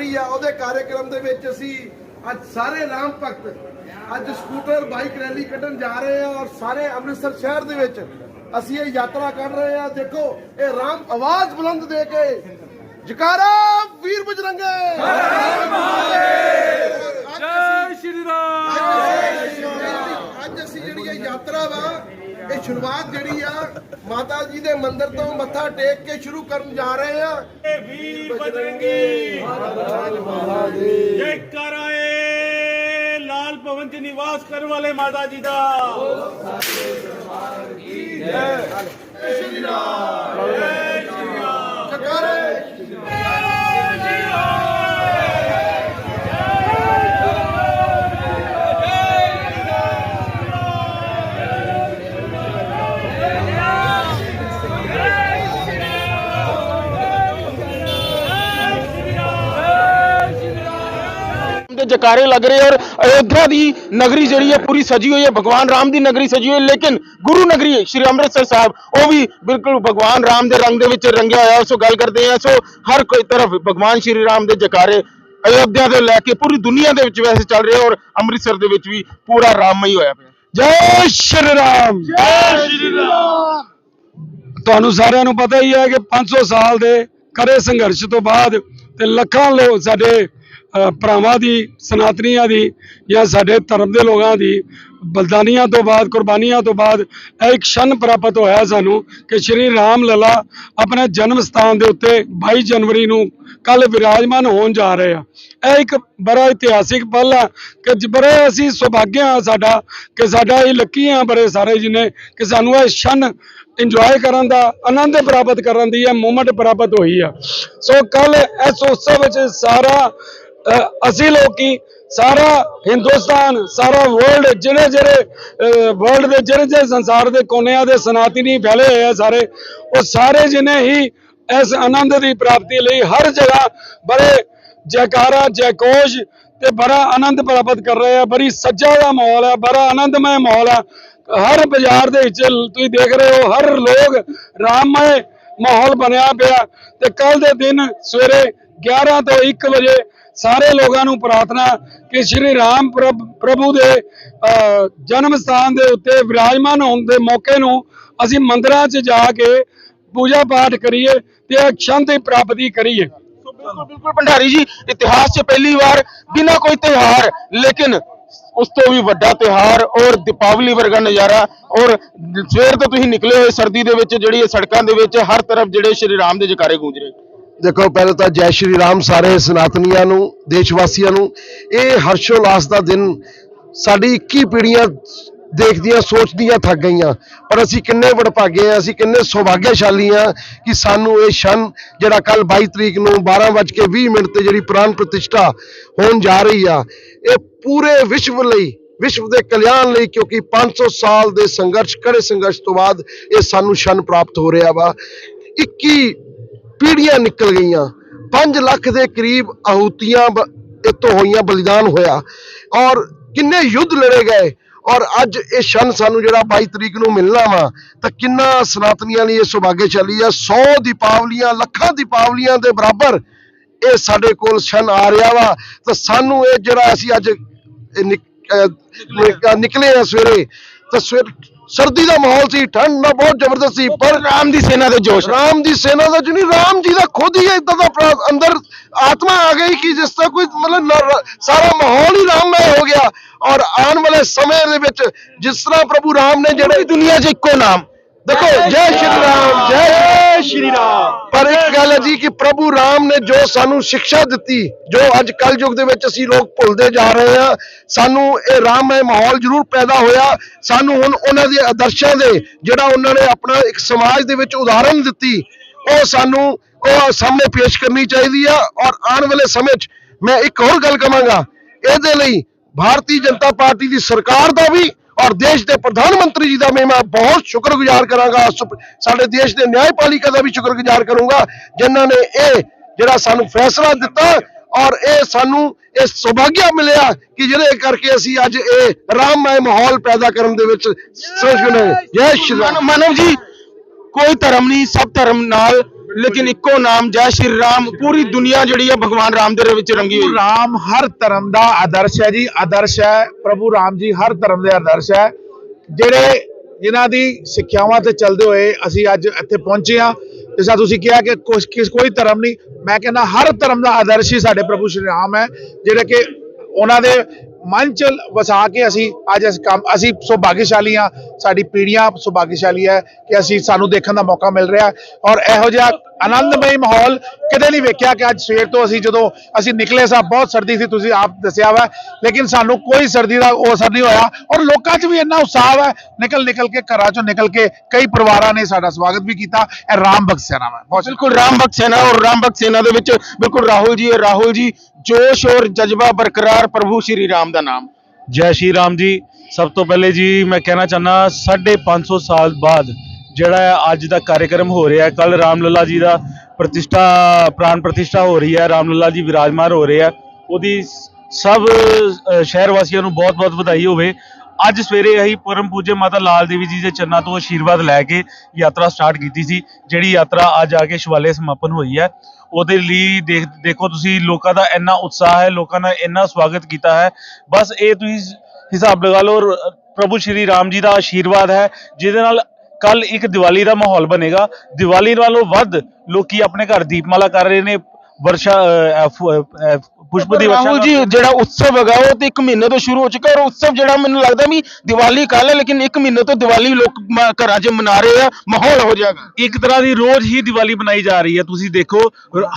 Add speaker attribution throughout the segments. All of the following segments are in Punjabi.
Speaker 1: ਰਹੀ ਆ ਉਹਦੇ ਕਾਰਜਕ੍ਰਮ ਦੇ ਵਿੱਚ ਅਸੀਂ ਅੱਜ ਸਾਰੇ ਰਾਮ ਭਗਤ ਅੱਜ ਸਕੂਟਰ ਬਾਈਕ ਰੈਲੀ ਕੱਢਣ ਜਾ ਰਹੇ ਆ ਔਰ ਸਾਰੇ ਅੰਮ੍ਰਿਤਸਰ ਸ਼ਹਿਰ ਦੇ ਵਿੱਚ ਅਸੀਂ ਇਹ ਯਾਤਰਾ ਕਰ ਰਹੇ ਆ। ਦੇਖੋ ਇਹ ਰਾਮ ਆਵਾਜ਼ ਬੁਲੰਦ ਦੇ ਕੇ ਜਕਾਰਾ ਵੀਰ ਬਜਰੰਗੇ।
Speaker 2: ਜੈ ਸ਼੍ਰੀ ਰਾਮ।
Speaker 1: ਅੱਜ ਅਸੀਂ ਜਿਹੜੀ ਇਹ ਯਾਤਰਾ ਵਾ ਇਹ ਸ਼ੁਰੂਆਤ ਜਿਹੜੀ ਆ ਮਾਤਾ ਜੀ ਦੇ ਮੰਦਿਰ ਤੋਂ ਮੱਥਾ ਟੇਕ ਕੇ ਸ਼ੁਰੂ ਕਰਨ ਜਾ ਰਹੇ ਆ।
Speaker 2: ਵੀਰ ਬਜਰੰਗੀ। ਜੈ ਕਰਾਏ ਲਾਲ ਭਵਨ ਚ ਨਿਵਾਸ ਕਰਨ ਵਾਲੇ ਮਾਤਾ ਜੀ ਦਾ।
Speaker 1: ਜਕਾਰੇ
Speaker 3: ਦੇ ਜਕਾਰੇ ਲੱਗ ਰਹੇ ਔਰ ਅਯੋਧਿਆ ਦੀ ਨਗਰੀ ਜਿਹੜੀ ਹੈ ਪੂਰੀ ਸਜੀ ਹੋਈ ਹੈ ਭਗਵਾਨ ਰਾਮ ਦੀ ਨਗਰੀ ਸਜੀ ਹੋਈ ਹੈ ਲੇਕਿਨ ਗੁਰੂ ਨਗਰੀ ਸ਼੍ਰੀ ਅੰਮ੍ਰਿਤਸਰ ਸਾਹਿਬ ਉਹ ਵੀ ਬਿਲਕੁਲ ਭਗਵਾਨ ਰਾਮ ਦੇ ਰੰਗ ਦੇ ਵਿੱਚ ਰੰਗਿਆ ਹੋਇਆ ਸੋ ਗੱਲ ਕਰਦੇ ਹਾਂ ਸੋ ਹਰ ਕੋਈ ਤਰਫ ਭਗਵਾਨ ਸ਼੍ਰੀ ਰਾਮ ਦੇ ਜਕਾਰੇ ਅਯੋਧਿਆ ਤੋਂ ਲੈ ਕੇ ਪੂਰੀ ਦੁਨੀਆ ਦੇ ਵਿੱਚ ਵੈਸੇ ਚੱਲ ਰਿਹਾ ਔਰ ਅੰਮ੍ਰਿਤਸਰ ਦੇ ਵਿੱਚ ਵੀ ਪੂਰਾ ਰਾਮਮਈ ਹੋਇਆ ਪਿਆ।
Speaker 4: ਜੈ ਸ਼੍ਰੀ ਰਾਮ!
Speaker 2: ਜੈ ਸ਼੍ਰੀ ਰਾਮ!
Speaker 4: ਤੁਹਾਨੂੰ ਸਾਰਿਆਂ ਨੂੰ ਪਤਾ ਹੀ ਹੈ ਕਿ 500 ਸਾਲ ਦੇ ਕੜੇ ਸੰਘਰਸ਼ ਤੋਂ ਬਾਅਦ ਤੇ ਲੱਖਾਂ ਲੋਕ ਸਾਡੇ ਭਰਾਵਾਂ ਦੀ, ਸਨਾਤਨੀਆਂ ਦੀ ਜਾਂ ਸਾਡੇ ਧਰਮ ਦੇ ਲੋਕਾਂ ਦੀ ਬਲਦਾਨੀਆਂ ਤੋਂ ਬਾਅਦ, ਕੁਰਬਾਨੀਆਂ ਤੋਂ ਬਾਅਦ ਇਹ ਇੱਕ ਸ਼ਨ ਪ੍ਰਾਪਤ ਹੋਇਆ ਸਾਨੂੰ ਕਿ ਸ਼੍ਰੀ ਰਾਮ ਲਲਾ ਆਪਣੇ ਜਨਮ ਸਥਾਨ ਦੇ ਉੱਤੇ 22 ਜਨਵਰੀ ਨੂੰ ਕੱਲ ਵਿਰਾਜਮਾਨ ਹੋਣ ਜਾ ਰਹੇ ਆ। ਇਹ ਇੱਕ ਬੜਾ ਇਤਿਹਾਸਿਕ ਪਲ ਆ ਕਿ ਜ- ਬੜੇ ਅਸੀਂ ਸੁਭਾਗਿਆ ਹਾਂ ਸਾਡਾ ਕਿ ਸਾਡਾ ਇਹ ਲੱਕੀ ਆ ਬੜੇ ਸਾਰੇ ਜਿਨੇ ਕਿ ਸਾਨੂੰ ਇਹ ਸ਼ਨ ਇੰਜੋਏ ਕਰਨ ਦਾ, ਆਨੰਦ ਪ੍ਰਾਪਤ ਕਰਨ ਦੀ ਇਹ ਮੂਮੈਂਟ ਪ੍ਰਾਪਤ ਹੋਈ ਆ। ਸੋ ਕੱਲ ਇਸ ਉਤਸਵ ਵਿੱਚ ਸਾਰਾ ਅਸੀਂ ਲੋਕੀ ਸਾਰਾ ਹਿੰਦੁਸਤਾਨ, ਸਾਰਾ ਵਰਲਡ ਜਿਹੜੇ ਜਿਹੜੇ ਵਰਲਡ ਦੇ ਜਿਹੜੇ ਜਿਹੜੇ ਸੰਸਾਰ ਦੇ ਕੋਨਿਆਂ ਦੇ ਸਨਾਤਨੀ ਫੈਲੇ ਹੋਏ ਆ ਸਾਰੇ, ਉਹ ਸਾਰੇ ਜਿਨੇ ਹੀ ਇਸ ਆਨੰਦ ਦੀ ਪ੍ਰਾਪਤੀ ਲਈ ਹਰ ਜਗ੍ਹਾ ਬੜੇ ਜੈਕਾਰਾ, ਜੈਕੋਸ਼ ਤੇ ਬੜਾ ਆਨੰਦ ਪ੍ਰਾਪਤ ਕਰ ਰਹੇ ਆ, ਬੜੀ ਸੱਜਾ ਦਾ ਮਾਹੌਲ ਹੈ ਬੜਾ ਆਨੰਦਮय ਮਾਹੌਲ ਆ। ਹਰ ਬਾਜ਼ਾਰ ਦੇ ਵਿੱਚ ਤੁਸੀਂ ਦੇਖ ਰਹੇ ਹੋ, ਹਰ ਲੋਕ ਰਾਮਮय ਮਾਹੌਲ ਬਣਿਆ ਪਿਆ ਤੇ ਕੱਲ ਦੇ ਦਿਨ ਸਵੇਰੇ 11 ਤੋਂ 1 ਵਜੇ ਸਾਰੇ ਲੋਕਾਂ ਨੂੰ ਪ੍ਰਾਰਥਨਾ ਕਿ ਸ਼੍ਰੀ ਰਾਮ ਪ੍ਰਭੂ ਦੇ ਅਹ, ਜਨਮ ਸਥਾਨ ਦੇ ਉੱਤੇ ਵਿਰਾਜਮਾਨ ਹੋਣ ਦੇ ਮੌਕੇ ਨੂੰ ਅਸੀਂ ਮੰਦਿਰਾਂ 'ਚ ਜਾ ਕੇ ਪੂਜਾ ਪਾਠ ਕਰੀਏ ਤੇ ਸ਼ਾਂਤੀ ਪ੍ਰਾਪਤੀ ਕਰੀਏ।
Speaker 3: ਬਿਲਕੁਲ ਬਿਲਕੁਲ ਭੰਡਾਰੀ ਜੀ ਇਤਿਹਾਸ 'ਚ ਪਹਿਲੀ ਵਾਰ ਬਿਨਾਂ ਕੋਈ ਤਿਉਹਾਰ ਲੇਕਿਨ ਉਸ ਤੋਂ ਵੀ ਵੱਡਾ ਤਿਉਹਾਰ ਔਰ ਦੀਪਾਵਲੀ ਵਰਗਾ ਨਜ਼ਾਰਾ ਔਰ ਸਵੇਰ ਤੋਂ ਤੁਸੀਂ ਨਿਕਲੇ ਹੋਏ ਸਰਦੀ ਦੇ ਵਿੱਚ ਜਿਹੜੀ ਇਹ ਸੜਕਾਂ ਦੇ ਵਿੱਚ ਹਰ ਤਰਫ ਜਿਹੜੇ ਸ਼੍ਰੀ ਰਾਮ ਦੇ ਜਕਾਰੇ ਗੂੰਜ ਰਹੇ।
Speaker 1: ਦੇਖੋ, ਪਹਿਲਾਂ ਤਾਂ ਜੈ ਸ਼੍ਰੀ ਰਾਮ ਸਾਰੇ ਸਨਾਤਨੀਆਂ ਨੂੰ ਦੇਸ਼ ਵਾਸੀਆਂ ਨੂੰ। ਇਹ ਹਰਸ਼ੋਲਾਸ ਦਾ ਦਿਨ ਸਾਡੀ 21 ਪੀੜ੍ਹੀਆਂ ਦੇਖਦੀਆਂ, ਸੋਚਦੀਆਂ, ਥੱਕ ਗਈਆਂ। ਪਰ ਅਸੀਂ ਕਿੰਨੇ ਵਡਭਾਗੇ ਆ, ਅਸੀਂ ਕਿੰਨੇ ਸੁਭਾਗਿਆਸ਼ਾਲੀ ਆ ਕਿ ਸਾਨੂੰ ਇਹ ਸ਼ਨ ਜਿਹੜਾ ਕੱਲ 22 ਤਰੀਕ ਨੂੰ 12:20 ਮਿੰਟ ਤੇ ਜਿਹੜੀ ਪ੍ਰਾਨ ਪ੍ਰਤਿਸ਼ਠਾ ਹੋਣ ਜਾ ਰਹੀ ਆ, ਇਹ ਪੂਰੇ ਵਿਸ਼ਵ ਲਈ, ਵਿਸ਼ਵ ਦੇ ਕਲਿਆਣ ਲਈ ਕਿਉਂਕਿ 500 ਸਾਲ ਦੇ ਸੰਘਰਸ਼ ਕੜੇ ਸੰਘਰਸ਼ ਤੋਂ ਬਾਅਦ ਇਹ ਸਾਨੂੰ ਸ਼ਨ ਪ੍ਰਾਪਤ ਹੋ ਰਿਹਾ ਵਾ। 21 ਪੀੜ੍ਹੀਆਂ ਨਿਕਲ ਗਈਆਂ। 5 ਲੱਖ ਦੇ ਕਰੀਬ ਆਹੂਤੀਆਂ ਬ- ਇੱਥੋਂ ਹੋਈਆਂ ਬਲੀਦਾਨ ਹੋਇਆ। ਔਰ ਕਿੰਨੇ ਯੁੱਧ ਲੜੇ ਗਏ। ਔਰ ਅੱਜ ਇਹ ਸ਼ਨ ਸਾਨੂੰ ਜਿਹੜਾ 22 ਤਰੀਕ ਨੂੰ ਮਿਲਣਾ ਵਾ, ਤਾਂ ਕਿੰਨਾ ਸਨਾਤਨੀਆਂ ਲਈ ਇਹ ਸੁਭਾਗਿਆਸ਼ਾਲੀ ਆ। 100 ਦੀਪਾਵਲੀਆਂ, ਲੱਖਾਂ ਦੀਪਾਵਲੀਆਂ ਦੇ ਬਰਾਬਰ ਇਹ ਸਾਡੇ ਕੋਲ ਸ਼ਨ ਆ ਰਿਹਾ ਵਾ। ਤਾਂ ਸਾਨੂੰ ਇਹ ਜਿਹੜਾ ਅਸੀਂ ਅੱਜ ਨਿਕ- ਨਿਕਲੇ ਆ ਸਵੇਰੇ। ਤਾਂ ਸਵੇਰ ਸਰਦੀ ਦਾ ਮਾਹੌਲ ਸੀ ਠੰਡ ਨਾ ਬਹੁਤ ਜ਼ਬਰਦਸਤ ਸੀ ਪਰ
Speaker 3: ਰਾਮ ਦੀ ਸੈਨਾ ਦੇ ਜੋਸ਼
Speaker 1: ਰਾਮ ਦੀ ਸੈਨਾ ਦਾ ਜੁਨੀ ਰਾਮ ਜੀ ਦਾ ਖੁਦ ਹੀ ਇਦਾਂ ਦਾ ਪ੍ਰਾ- ਅੰਦਰ ਆਤਮਾ ਆ ਗਈ ਕਿ ਜਿਸ ਤਰ੍ਹਾਂ ਕੋਈ ਮਤਲਬ ਸਾਰਾ ਮਾਹੌਲ ਹੀ ਰਾਮਮय ਹੋ ਗਿਆ। ਔਰ ਆਉਣ ਵਾਲੇ ਸਮੇਂ ਦੇ ਵਿੱਚ ਜਿਸ ਤਰ੍ਹਾਂ ਪ੍ਰਭੂ ਰਾਮ ਨੇ ਜਿਹੜੇ
Speaker 3: ਦੁਨੀਆ 'ਚ ਇੱਕੋ ਨਾਮ।
Speaker 1: ਦੇਖੋ ਜੈ ਸ਼੍ਰੀ ਰਾਮ ਜੈ ਸ਼੍ਰੀ ਰਾਮ। ਪਰ ਇੱਕ ਗੱਲ ਹੈ ਜੀ ਕਿ ਪ੍ਰਭੂ ਰਾਮ ਨੇ ਜੋ ਸਾਨੂੰ ਸਿੱਖਿਆ ਦਿੱਤੀ ਜੋ ਅੱਜ ਕਲਯੁਗ ਦੇ ਵਿੱਚ ਅਸੀਂ ਲੋਕ ਭੁੱਲਦੇ ਜਾ ਰਹੇ ਹਾਂ ਸਾਨੂੰ ਇਹ ਰਾਮਮय ਮਾਹੌਲ ਜ਼ਰੂਰ ਪੈਦਾ ਹੋਇਆ। ਸਾਨੂੰ ਹੁਣ ਉਹਨਾਂ ਦੇ ਆਦਰਸ਼ਾਂ ਦੇ ਜਿਹੜਾ ਉਹਨਾਂ ਨੇ ਆਪਣਾ ਇੱਕ ਸਮਾਜ ਦੇ ਵਿੱਚ ਉਦਾਹਰਨ ਦਿੱਤੀ ਉਹ ਸਾਨੂੰ ਉਹ ਸਾਹਮਣੇ ਪੇਸ਼ ਕਰਨੀ ਚਾਹੀਦੀ ਆ। ਔਰ ਆਉਣ ਵਾਲੇ ਸਮੇਂ 'ਚ ਮੈਂ ਇੱਕ ਹੋਰ ਗੱਲ ਕਹਾਂਗਾ ਇਹਦੇ ਲਈ ਭਾਰਤੀ ਜਨਤਾ ਪਾਰਟੀ ਦੀ ਸਰਕਾਰ ਦਾ ਵੀ ਔਰ ਦੇਸ਼ ਦੇ ਪ੍ਰਧਾਨ ਮੰਤਰੀ ਜੀ ਦਾ ਮੈਂ ਮੈਂ ਬਹੁਤ ਸ਼ੁਕਰਗੁਜ਼ਾਰ ਕਰਾਂਗਾ। ਸਾਡੇ ਦੇਸ਼ ਦੇ ਨਿਆਂਪਾਲਿਕਾ ਦਾ ਵੀ ਸ਼ੁਕਰਗੁਜ਼ਾਰ ਕਰੂੰਗਾ, ਜਿਨ੍ਹਾਂ ਨੇ ਇਹ ਜਿਹੜਾ ਸਾਨੂੰ ਫੈਸਲਾ ਦਿੱਤਾ ਔਰ ਇਹ ਸਾਨੂੰ, ਇਹ ਸੁਭਾਗਿਆ ਮਿਲਿਆ ਕਿ ਜਿਹਦੇ ਕਰਕੇ ਅਸੀਂ ਅੱਜ ਇਹ ਰਾਮਮय ਮਾਹੌਲ ਪੈਦਾ ਕਰਨ ਦੇ ਵਿੱਚ ਸਫਲ ਹੋਏ ਜੈ ਸ਼੍ਰੀ ਰਾਮ।
Speaker 3: ਮਾਨਵ ਜੀ, ਕੋਈ ਧਰਮ ਨਹੀਂ, ਸਭ ਧਰਮ ਨਾਲ ਲੇਕਿਨ ਇੱਕੋ ਨਾਮ ਜੈ ਸ਼੍ਰੀ ਰਾਮ ਪੂਰੀ ਦੁਨੀਆ ਜਿਹੜੀ ਹੈ ਭਗਵਾਨ ਰਾਮ ਦੇ ਵਿੱਚ ਰੰਗੀ ਹੋਈ।
Speaker 5: ਰਾਮ ਹਰ ਧਰਮ ਦਾ ਆਦਰਸ਼ ਹੈ ਜੀ ਆਦਰਸ਼ ਹੈ ਪ੍ਰਭੂ ਰਾਮ ਜੀ ਹਰ ਧਰਮ ਦੇ ਆਦਰਸ਼ ਹੈ। ਜਿਹੜੇ ਜਿਨ੍ਹਾਂ ਦੀ ਸਿੱਖਿਆਵਾਂ ਤੇ ਚੱਲਦੇ ਹੋਏ ਅਸੀਂ ਅੱਜ ਇੱਥੇ ਪਹੁੰਚੇ ਹਾਂ ਜਿਸ ਤੁਸੀਂ ਕਿਹਾ ਕਿ ਕਿਸ ਕੋਈ ਧਰਮ ਨਹੀਂ। ਮੈਂ ਕਹਿੰਦਾ ਹਰ ਧਰਮ ਦਾ ਆਦਰਸ਼ ਹੀ ਸਾਡੇ ਪ੍ਰਭੂ ਸ਼੍ਰੀ ਰਾਮ ਹੈ ਜਿਹੜੇ ਕਿ ਉਹਨਾਂ ਦੇ ਮੰਚ ਵਸਾ ਕੇ ਅਸੀਂ ਅੱਜ ਇਸ ਕੰਮ ਅਸੀਂ ਸੁਭਾਗਿਆਸ਼ਾਲੀ ਹਾਂ। ਸਾਡੀ ਪੀੜ੍ਹੀਆਂ ਸੁਭਾਗਿਆਸ਼ਾਲੀ ਹੈ ਕਿ ਅਸੀਂ ਸਾਨੂੰ ਦੇਖਣ ਦਾ ਮੌਕਾ ਮਿਲ ਰਿਹਾ ਔਰ ਇਹੋ ਜਿਹਾ ਆਨੰਦਮਈ ਮਾਹੌਲ ਕਦੇ ਨਹੀਂ ਵੇਖਿਆ ਕਿ ਅੱਜ ਸਵੇਰ ਤੋਂ ਅਸੀਂ ਜਦੋਂ ਅਸੀਂ ਨਿਕਲੇ ਸਾਂ, ਬਹੁਤ ਸਰਦੀ ਸੀ, ਤੁਸੀਂ ਆਪ ਦੱਸਿਆ ਵਾ। ਲੇਕਿਨ ਸਾਨੂੰ ਕੋਈ ਸਰਦੀ ਦਾ ਉਹ ਅਸਰ ਨਹੀਂ ਹੋਇਆ। ਔਰ ਲੋਕਾਂ 'ਚ ਵੀ ਇੰਨਾ ਉਤਸ਼ਾਹ ਹੈ ਨਿਕਲ ਨਿਕਲ ਕੇ ਘਰਾਂ 'ਚੋਂ ਨਿਕਲ ਕੇ ਕਈ ਪਰਿਵਾਰਾਂ ਨੇ ਸਾਡਾ ਸਵਾਗਤ ਵੀ ਕੀਤਾ। ਇਹ ਰਾਮ ਬਖਸ ਸੈਨਾ ਵਾ। ਬਹੁਤ
Speaker 3: ਬਿਲਕੁਲ ਰਾਮ ਬਖਸ ਸੈਨਾ ਔਰ ਰਾਮ ਬਖਸ ਸੈਨਾ ਦੇ ਵਿੱਚ ਬਿਲਕੁਲ ਰਾਹੁਲ ਜੀ ਔਰ ਰਾਹੁਲ ਜੀ ਜੋਸ਼ ਔਰ ਜਜ਼ਬਾ ਬਰਕਰਾਰ ਪ੍ਰਭੂ ਸ਼੍ਰੀ ਰਾਮ ਦਾ ਨਾਮ।
Speaker 6: ਜੈ ਸ਼੍ਰੀ ਰਾਮ ਜੀ। ਸਭ ਤੋਂ ਪਹਿਲੇ ਜੀ ਮੈਂ ਕਹਿਣਾ ਚਾਹਨਾ 550 ਸਾਲ ਬਾਅਦ ਜਿਹੜਾ ਅੱਜ ਦਾ ਕਾਰਜਕ੍ਰਮ ਹੋ ਰਿਹਾ ਹੈ ਕੱਲ ਰਾਮਲਲਾ ਜੀ ਦਾ ਪ੍ਰਤਿਸ਼ਠਾ ਪ੍ਰਾਨ ਪ੍ਰਤਿਸ਼ਠਾ ਹੋ ਰਹੀ ਹੈ ਰਾਮਲਲਾ ਜੀ ਵਿਰਾਜਮਾਨ ਹੋ ਰਹੇ ਆ ਉਹਦੀ ਸਭ ਸ਼ਹਿਰ ਵਾਸੀਆਂ ਨੂੰ ਬਹੁਤ-ਬਹੁਤ ਵਧਾਈ ਹੋਵੇ। ਅੱਜ ਸਵੇਰੇ ਅਸੀਂ ਪਰਮ ਪੂਜੇ ਮਾਤਾ ਲਾਲ ਦੇਵੀ ਜੀ ਦੇ ਚਰਨਾਂ ਤੋਂ ਆਸ਼ੀਰਵਾਦ ਲੈ ਕੇ ਯਾਤਰਾ ਸਟਾਰਟ ਕੀਤੀ ਸੀ, ਜਿਹੜੀ ਯਾਤਰਾ ਅੱਜ ਆ ਕੇ ਸ਼ਿਵਾਲੇ ਸਮਾਪਨ ਹੋਈ ਹੈ। ਉਹਦੇ ਲਈ ਦੇਖ, ਦੇਖੋ ਤੁਸੀਂ ਲੋਕਾਂ ਦਾ ਇੰਨਾ ਉਤਸ਼ਾਹ ਹੈ, ਲੋਕਾਂ ਨੇ ਇੰਨਾ ਸਵਾਗਤ ਕੀਤਾ ਹੈ। ਬਸ ਇਹ ਤੁਸੀਂ ਹਿਸਾਬ ਲਗਾ ਲਓ ਪ੍ਰਭੂ ਸ਼੍ਰੀ ਰਾਮ ਜੀ ਦਾ ਆਸ਼ੀਰਵਾਦ ਹੈ, ਜਿਹਦੇ ਨਾਲ ਕੱਲ ਇੱਕ ਦੀਵਾਲੀ ਦਾ ਮਾਹੌਲ ਬਣੇਗਾ। ਦੀਵਾਲੀ ਨਾਲੋਂ ਵੱਧ ਲੋਕੀ ਆਪਣੇ ਘਰ ਦੀਪਮਾਲਾ ਕਰ ਰਹੇ ਨੇ, ਵਰਸ਼ਾ ਪੁਸ਼ਪ ਦੀ ਵਰਸ਼ਾ
Speaker 3: ਰਾਹੁਲ ਜੀ ਜਿਹੜਾ ਉਤਸਵ ਹੈਗਾ ਉਹ ਤੇ ਇੱਕ ਮਹੀਨੇ ਤੋਂ ਸ਼ੁਰੂ ਹੋ ਚੁੱਕਾ ਔਰ ਉਤਸਵ ਜਿਹੜਾ ਮੈਨੂੰ ਲੱਗਦਾ ਵੀ ਦੀਵਾਲੀ ਕੱਲ ਹੈ ਲੇਕਿਨ ਇੱਕ ਮਹੀਨੇ ਤੋਂ ਦੀਵਾਲੀ ਲੋਕ ਮ- ਘਰਾਂ 'ਚ ਮਨਾ ਰਹੇ ਆ ਮਾਹੌਲ ਹੋ ਜਾਏਗਾ
Speaker 6: ਇੱਕ ਤਰ੍ਹਾਂ ਦੀ ਰੋਜ਼ ਹੀ ਦੀਵਾਲੀ ਬਣਾਈ ਜਾ ਰਹੀ ਹੈ ਤੁਸੀਂ ਦੇਖੋ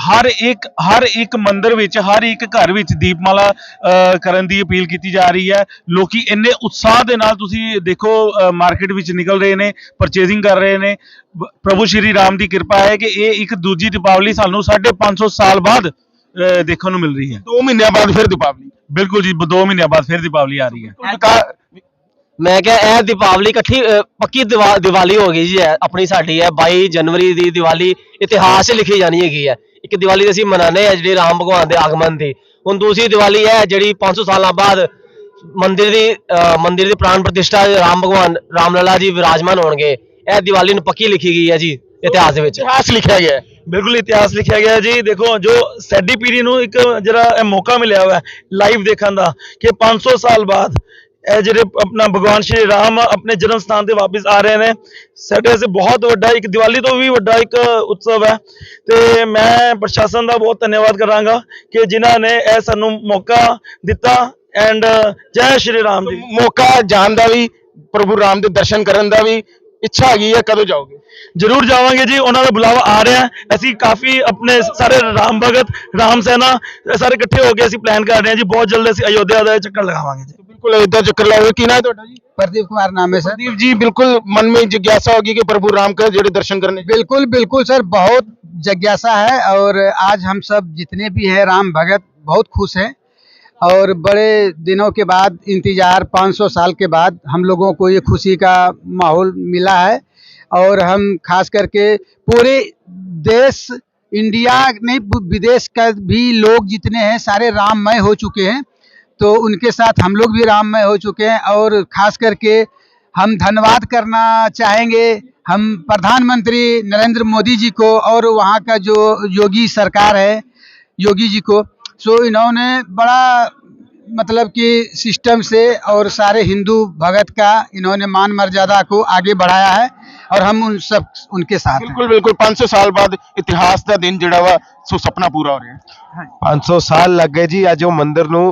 Speaker 6: ਹਰ ਇੱਕ ਹਰ ਇੱਕ ਮੰਦਿਰ ਵਿੱਚ ਹਰ ਇੱਕ ਘਰ ਵਿੱਚ ਦੀਪਮਾਲਾ ਅ, ਕਰਨ ਦੀ ਅਪੀਲ ਕੀਤੀ ਜਾ ਰਹੀ ਹੈ। ਲੋਕੀ ਇੰਨੇ ਉਤਸ਼ਾਹ ਦੇ ਨਾਲ ਤੁਸੀਂ ਦੇਖੋ ਮਾਰਕੀਟ ਵਿੱਚ ਨਿਕਲ ਰਹੇ ਨੇ ਪਰਚੇਜ਼ਿੰਗ ਕਰ ਰਹੇ ਨੇ। ਬ- ਪ੍ਰਭੂ ਸ਼੍ਰੀ ਰਾਮ ਦੀ ਕਿਰਪਾ ਹੈ ਕਿ ਇਹ ਇੱਕ ਦੂਜੀ ਦੀਪਾਵਲੀ ਸਾਨੂੰ 550 ਸਾਲ ਬਾਅਦ ਦੇਖਣ ਨੂੰ ਮਿਲ ਰਹੀ ਹੈ।
Speaker 3: 2 ਮਹੀਨਿਆਂ ਬਾਅਦ ਫਿਰ ਦੀਪਾਵਲੀ।
Speaker 6: ਬਿਲਕੁਲ ਜੀ 2 ਮਹੀਨਿਆਂ ਬਾਅਦ ਫਿਰ ਦੀਪਾਵਲੀ ਆ ਰਹੀ ਹੈ।
Speaker 7: ਮੈਂ ਕਿਹਾ ਇਹ ਦੀਪਾਵਲੀ ਇਕੱਠੀ ਅਹ, ਪੱਕੀ ਦੀਵਾ- ਦੀਵਾਲੀ ਹੋ ਗਈ ਜੀ ਇਹ ਆਪਣੀ ਸਾਡੀ ਹੈ। 22 ਜਨਵਰੀ ਦੀ ਦੀਵਾਲੀ ਇਤਿਹਾਸ 'ਚ ਲਿਖੀ ਜਾਣੀ ਹੈਗੀ ਹੈ। ਇੱਕ ਦੀਵਾਲੀ ਅਸੀਂ ਮਨਾਉਂਦੇ ਆ ਜਿਹੜੀ ਰਾਮ ਭਗਵਾਨ ਦੇ ਆਗਮਨ ਦੀ। ਹੁਣ ਦੂਸਰੀ ਦੀਵਾਲੀ ਹੈ ਜਿਹੜੀ 500 ਸਾਲਾਂ ਬਾਅਦ ਮੰਦਿਰ ਦੀ ਅਹ, ਮੰਦਿਰ ਦੀ ਪ੍ਰਾਣ ਪ੍ਰਤਿਸ਼ਠਾ ਰਾਮ ਭਗਵਾਨ ਰਾਮ ਲਲਾ ਜੀ ਵਿਰਾਜਮਾਨ ਹੋਣਗੇ। ਇਹ ਦੀਵਾਲੀ ਨੂੰ ਪੱਕੀ ਲਿਖੀ ਗਈ ਹੈ ਜੀ। ਇਤਿਹਾਸ ਦੇ ਵਿੱਚ।
Speaker 3: ਇਤਿਹਾਸ ਲਿਖਿਆ ਗਿਆ ਹੈ।
Speaker 6: ਬਿਲਕੁਲ ਇਤਿਹਾਸ ਲਿਖਿਆ ਗਿਆ ਜੀ। ਦੇਖੋ ਜੋ ਸਾਡੀ ਪੀੜ੍ਹੀ ਨੂੰ ਇੱਕ ਜਿਹੜਾ ਇਹ ਮੌਕਾ ਮਿਲਿਆ ਹੋਇਆ ਲਾਈਵ ਦੇਖਣ ਦਾ ਕਿ 500 ਸਾਲ ਬਾਅਦ ਇਹ ਜਿਹੜੇ ਆਪਣਾ ਭਗਵਾਨ ਸ਼੍ਰੀ ਰਾਮ ਆਪਣੇ ਜਨਮ ਸਥਾਨ ਤੇ ਵਾਪਸ ਆ ਰਹੇ ਨੇ। ਸਾਡੇ ਵਾਸਤੇ ਬਹੁਤ ਵੱਡਾ ਇੱਕ ਦੀਵਾਲੀ ਤੋਂ ਵੀ ਵੱਡਾ ਇੱਕ ਉਤਸਵ ਹੈ। ਤੇ ਮੈਂ ਪ੍ਰਸ਼ਾਸਨ ਦਾ ਬਹੁਤ ਧੰਨਵਾਦ ਕਰਾਂਗਾ ਕਿ ਜਿਨ੍ਹਾਂ ਨੇ ਇਹ ਸਾਨੂੰ ਮੌਕਾ ਦਿੱਤਾ ਐਂਡ ਜੈ ਸ਼੍ਰੀ ਰਾਮ ਜੀ।
Speaker 3: ਮੌਕਾ ਜਾਣ ਦਾ ਵੀ ਪ੍ਰਭੂ ਰਾਮ ਦੇ ਦਰਸ਼ਨ ਕਰਨ ਦਾ ਵੀ इच्छा हैगी है कदों
Speaker 6: जाओगे? ज़रूर जावे जी उन्होंने बुलावा आ रहा है। असी काफ़ी अपने सारे राम भगत राम सेना सारे इट्ठे होकर गए असं प्लैन कर रहे हैं जी बहुत जल्द असं अयोध्या का चक्कर लगावे जी। तो
Speaker 3: बिल्कुल अयोध्या चक्कर लगा कि ना
Speaker 8: प्रदीप कुमार नाम है
Speaker 3: प्रदीप जी बिल्कुल मन में जिज्ञासा होगी कि प्रभु राम का जो दर्शन करने।
Speaker 8: बिल्कुल बिल्कुल सर बहुत जिज्ञासा है और आज हम सब जितने भी है राम भगत बहुत खुश है। और बड़े दिनों के बाद, इंतज़ार 500 साल के बाद हम लोगों को ये खुशी का माहौल मिला है। और हम खास करके पूरे देश, इंडिया नहीं, विदेश का भी लोग जितने हैं, सारे राममय हो चुके हैं। तो उनके साथ हम लोग भी राममय हो चुके हैं और खास करके हम धन्यवाद करना चाहेंगे हम प्रधानमंत्री नरेंद्र मोदी जी को और वहाँ का जो योगी सरकार है, योगी जी को। सो इन्होंने बड़ा मतलब कि सिस्टम से और सारे हिंदू भगत का इन्होंने मान मर्यादा को आगे बढ़ाया है और हम उन सब उनके साथ हैं
Speaker 3: बिल्कुल बिल्कुल 500 साल बाद ਇਤਿਹਾਸ ਦਾ ਦਿਨ ਜਿਹੜਾ ਵਾ ਸੋ ਸੁਪਨਾ ਪੂਰਾ ਹੋ ਰਿਹਾ ਹੈ
Speaker 1: 500 ਸਾਲ ਲੱਗੇ ਜੀ ਅੱਜ ਉਹ ਮੰਦਿਰ ਨੂੰ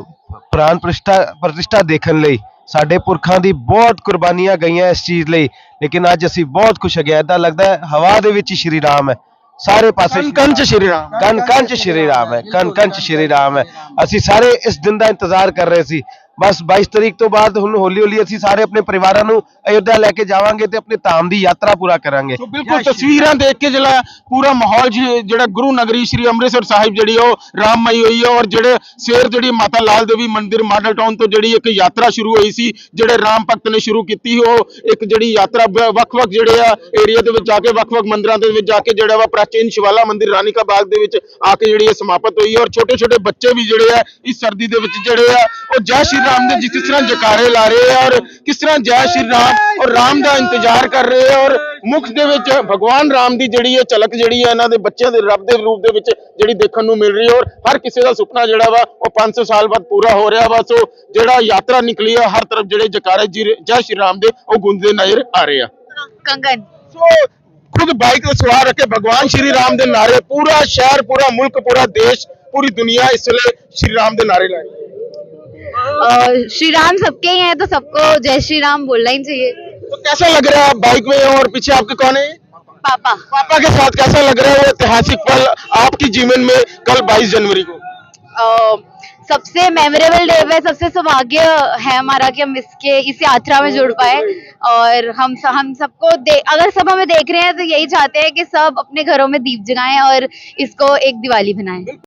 Speaker 1: ਪ੍ਰਾਨ ਪ੍ਰਤਿਸ਼ਠਾ ਪ੍ਰਤਿਸ਼ਠਾ ਦੇਖਣ ਲਈ ਸਾਡੇ ਪੁਰਖਾਂ ਦੀ ਬਹੁਤ ਕੁਰਬਾਨੀਆਂ ਗਈਆਂ ਇਸ ਚੀਜ਼ ਲਈ ਲੇਕਿਨ ਅੱਜ ਅਸੀਂ ਬਹੁਤ ਖੁਸ਼ ਹੈਗੇ ਏਦਾਂ ਲੱਗਦਾ ਹੈ ਹਵਾ ਦੇ ਵਿੱਚ ਹੀ ਸ਼੍ਰੀ ਰਾਮ ਹੈ ਸਾਰੇ ਪਾਸੇ
Speaker 3: ਕਣ ਕਣ ਚ ਸ਼੍ਰੀ ਰਾਮ
Speaker 1: ਕਨ ਸ਼੍ਰੀ ਰਾਮ ਹੈ ਕਨ ਕਨ ਚ ਸ਼੍ਰੀ ਰਾਮ ਹੈ। ਅਸੀਂ ਸਾਰੇ ਇਸ ਦਿਨ ਦਾ ਇੰਤਜ਼ਾਰ ਕਰ ਰਹੇ ਸੀ। ਬਸ 22 ਤਰੀਕ ਤੋਂ ਬਾਅਦ ਹੁਣ ਹੌਲੀ ਹੌਲੀ ਅਸੀਂ ਸਾਰੇ ਆਪਣੇ ਪਰਿਵਾਰਾਂ ਨੂੰ ਅਯੋਧਿਆ ਲੈ ਕੇ ਜਾਵਾਂਗੇ ਤੇ ਆਪਣੇ ਧਾਮ ਦੀ ਯਾਤਰਾ ਪੂਰਾ ਕਰਾਂਗੇ।
Speaker 3: ਸੋ ਬਿਲਕੁਲ ਤਸਵੀਰਾਂ ਦੇਖ ਕੇ ਜਿਹੜਾ ਪੂਰਾ ਮਾਹੌਲ ਜਿਹੜਾ ਗੁਰੂ ਨਗਰੀ ਸ੍ਰੀ ਅੰਮ੍ਰਿਤਸਰ ਸਾਹਿਬ ਜਿਹੜੀ ਉਹ ਰਾਮਮਈ ਹੋਈ ਹੈ ਔਰ ਜਿਹੜੇ ਸਵੇਰ ਜਿਹੜੀ ਮਾਤਾ ਲਾਲ ਦੇਵੀ ਮੰਦਿਰ ਮਾਡਲ ਟਾਊਨ ਤੋਂ ਜਿਹੜੀ ਇੱਕ ਯਾਤਰਾ ਸ਼ੁਰੂ ਹੋਈ ਸੀ ਜਿਹੜੇ ਰਾਮ ਭਗਤ ਨੇ ਸ਼ੁਰੂ ਕੀਤੀ ਉਹ ਇੱਕ ਜਿਹੜੀ ਯਾਤਰਾ ਵੱਖ-ਵੱਖ ਜਿਹੜੇ ਆ ਏਰੀਆ ਦੇ ਵਿੱਚ ਜਾ ਕੇ ਵੱਖ-ਵੱਖ ਮੰਦਿਰਾਂ ਦੇ ਵਿੱਚ ਜਾ ਕੇ ਜਿਹੜਾ ਵਾ ਪ੍ਰਾਚੀਨ ਸ਼ਿਵਾਲਾ ਮੰਦਿਰ ਰਾਨੀ ਕਾ ਬਾਗ ਦੇ ਵਿੱਚ ਆ ਕੇ ਜਿਹੜੀ ਇਹ ਸਮਾਪਤ ਹੋਈ ਔਰ ਛੋਟੇ-ਛੋਟੇ ਬੱਚੇ ਵੀ ਜਿਹੜੇ ਆ ਇਸ ਸਰਦੀ ਦੇ ਵਿੱਚ ਜਿਹੜੇ ਆ ਉਹ ਜੈ ਸ਼੍ਰੀ ਰਾਮ ਦੇ ਜਿਸ ਤਰ੍ਹਾਂ ਜਕਾਰੇ ਲਾ ਰਹੇ ਆ ਔਰ ਕਿਸ ਤਰ੍ਹਾਂ ਜੈ ਸ਼੍ਰੀ ਰਾਮ ਔਰ ਰਾਮ ਦਾ ਇੰਤਜ਼ਾਰ ਕਰ ਰਹੇ ਆ ਔਰ ਮੁਖ ਦੇ ਵਿੱਚ ਭਗਵਾਨ ਰਾਮ ਦੀ ਜਿਹੜੀ ਹੈ ਝਲਕ ਜਿਹੜੀ ਹੈ ਇਹਨਾਂ ਦੇ ਬੱਚਿਆਂ ਦੇ ਰੱਬ ਦੇ ਰੂਪ ਦੇ ਵਿੱਚ ਜਿਹੜੀ ਦੇਖਣ ਨੂੰ ਮਿਲ ਰਹੀ ਹੈ ਔਰ ਹਰ ਕਿਸੇ ਦਾ ਸੁਪਨਾ ਜਿਹੜਾ ਵਾ ਉਹ 500 ਸਾਲ ਬਾਅਦ ਪੂਰਾ ਹੋ ਰਿਹਾ ਵਾ ਸੋ ਜਿਹੜਾ ਯਾਤਰਾ ਨਿਕਲੀ ਹੈ ਹਰ ਤਰਫ ਜਿਹੜੇ ਜਕਾਰੇ ਜੀ ਜੈ ਸ਼੍ਰੀ ਰਾਮ ਦੇ ਉਹ ਗੂੰਜਦੇ ਨਜ਼ਰ ਆ ਰਹੇ ਆ
Speaker 9: कंगन
Speaker 3: ਸੋ ਖੁਦ ਬਾਈਕ ਤੇ ਸਵਾਰ ਹੋ ਕੇ ਭਗਵਾਨ ਸ਼੍ਰੀ ਰਾਮ ਦੇ ਨਾਰੇ ਪੂਰਾ ਸ਼ਹਿਰ ਪੂਰਾ ਮੁਲਕ ਪੂਰਾ ਦੇਸ਼ ਪੂਰੀ ਦੁਨੀਆ ਇਸ ਵੇਲੇ ਸ਼੍ਰੀ ਰਾਮ ਦੇ ਨਾਰੇ ਲਾਏ
Speaker 9: अ, श्री राम सबके ही हैं तो सबको जय श्री राम बोलना ही चाहिए।
Speaker 3: तो कैसा लग रहा है बाइक में और पीछे आपके कौन है?
Speaker 9: पापा।
Speaker 3: पापा के साथ कैसा लग रहा है वो ऐतिहासिक पल आपके जीवन में कल 22 जनवरी को?
Speaker 9: सबसे मेमोरेबल डे है सबसे सौभाग्य है हमारा कि हम इसके इस यात्रा में जुड़ पाए। और हम हम सबको अगर सब हमें देख रहे हैं तो यही चाहते हैं कि सब अपने घरों में दीप जगाएँ और इसको एक दिवाली बनाएँ